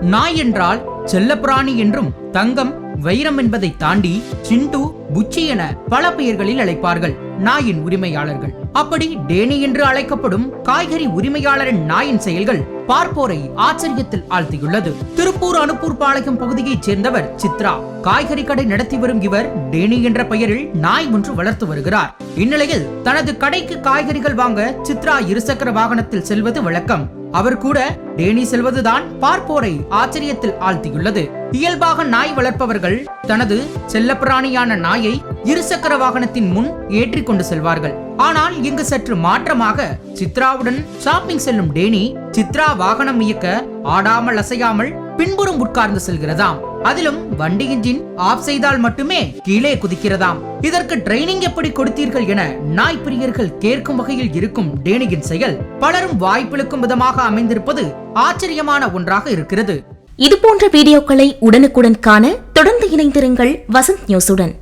நாய் என்றால் செல்லப்பிராணி என்றும் தங்கம் வைரம் என்பதை தாண்டி சிண்டு புச்சி என பல பெயர்களில் அழைப்பார்கள் நாயின் உரிமையாளர்கள். அப்படி டேனி என்று அழைக்கப்படும் காய்கறி உரிமையாளரின் நாயின் செயல்கள் பார்ப்போரை ஆச்சரியத்தில் ஆழ்த்தியுள்ளது. திருப்பூர் அனுப்பூர் பாளையம் பகுதியைச் சேர்ந்தவர் சித்ரா. காய்கறி கடை நடத்தி வரும் இவர் டேனி என்ற பெயரில் நாய் ஒன்று வளர்த்து வருகிறார். இந்நிலையில் தனது கடைக்கு காய்கறிகள் வாங்க சித்ரா இருசக்கர வாகனத்தில் செல்வது வழக்கம். அவர் கூட டேனி செல்வதுதான் பார்ப்போரை ஆச்சரியத்தில் ஆழ்த்தியுள்ளது. இயல்பாக நாய் வளர்ப்பவர்கள் தனது செல்லப்பிராணியான நாயை இருசக்கர வாகனத்தின் முன் ஏற்றி கொண்டு செல்வார்கள். ஆனால் இங்கு சற்று மாற்றமாக சித்ராவுடன் ஷாப்பிங் செல்லும் டேனி சித்ரா வாகனம் இயக்க ஆடாமல் அசையாமல் பின்புறம் உட்கார்ந்து செல்கிறதாம். அதிலும் வண்டி இன்ஜின் ஆஃப் செய்தால் மட்டுமே கீழே குதிக்கிறதாம். இதற்கு ட்ரைனிங் எப்படி கொடுத்தீர்கள் என நாய் பிரியர்கள் கேட்கும் வகையில் இருக்கும் டேனியின் செயல் பலரும் வாய்ப்பிழுக்கும் விதமாக அமைந்திருப்பது ஆச்சரியமான ஒன்றாக இருக்கிறது. இது போன்ற வீடியோக்களை உடனுக்குடன் காண தொடர்ந்து இணைந்திருங்கள் வசந்த் நியூஸுடன்.